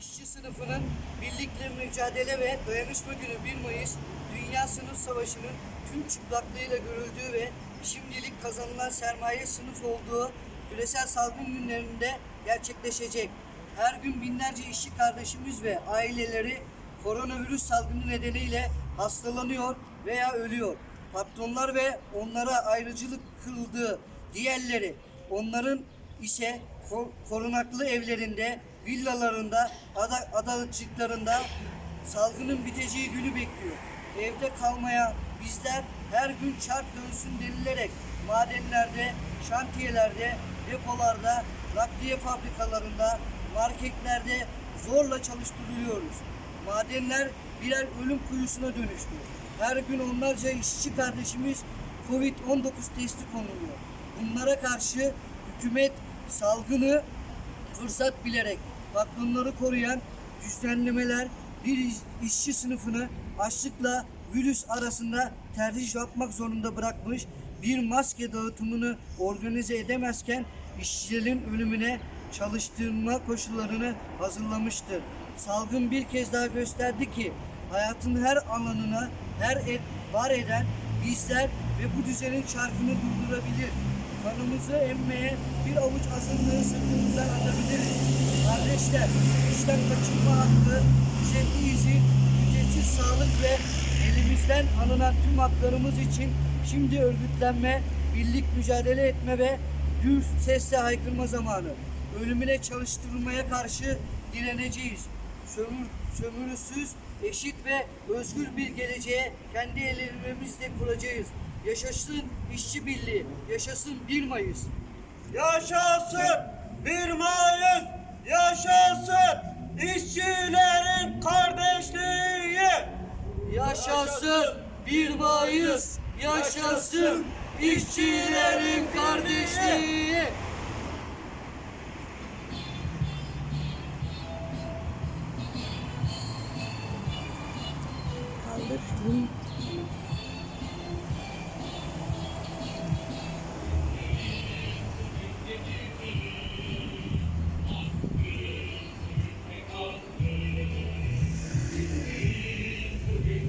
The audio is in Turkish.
İşçi sınıfının birlikle mücadele ve dayanışma günü 1 Mayıs Dünya Sınıf Savaşı'nın tüm çıplaklığıyla görüldüğü ve şimdilik kazanılan sermaye sınıf olduğu küresel salgın günlerinde gerçekleşecek. Her gün binlerce işçi kardeşimiz ve aileleri koronavirüs salgını nedeniyle hastalanıyor veya ölüyor. Patronlar ve onlara ayrıcılık kıldığı diğerleri onların ise ko- korunaklı evlerinde, villalarında, ada, adalıkçıklarında salgının biteceği günü bekliyor. Evde kalmaya bizler her gün çark dönsün denilerek madenlerde, şantiyelerde, depolarda, nakliye fabrikalarında, marketlerde zorla çalıştırılıyoruz. Madenler birer ölüm kuyusuna dönüştü. Her gün onlarca işçi kardeşimiz Covid-19 testi konuluyor. Bunlara karşı hükümet salgını fırsat bilerek patronları koruyan düzenlemeler bir iş- işçi sınıfını açlıkla virüs arasında tercih yapmak zorunda bırakmış, bir maske dağıtımını organize edemezken işçilerin ölümüne çalıştırma koşullarını hazırlamıştır. Salgın bir kez daha gösterdi ki hayatın her alanına her et, var eden bizler ve bu düzenin çarkını durdurabilir. Kanımızı emmeye bir avuç azınlığı sırtımızdan atabiliriz. Kardeşler, işten kaçınma hakkı, ücretli izin, ücretsiz sağlık ve elimizden alınan tüm haklarımız için şimdi örgütlenme, birlik mücadele etme ve gür sesle haykırma zamanı. Ölümüne çalıştırılmaya karşı direneceğiz. Sömür, sömürüsüz, eşit ve özgür bir geleceğe kendi ellerimizle kuracağız. Yaşasın işçi birliği, yaşasın 1 Mayıs. Yaşasın 1 Mayıs, yaşasın işçilerin kardeşliği. Yaşasın 1 Mayıs, yaşasın işçilerin kardeşliği. the street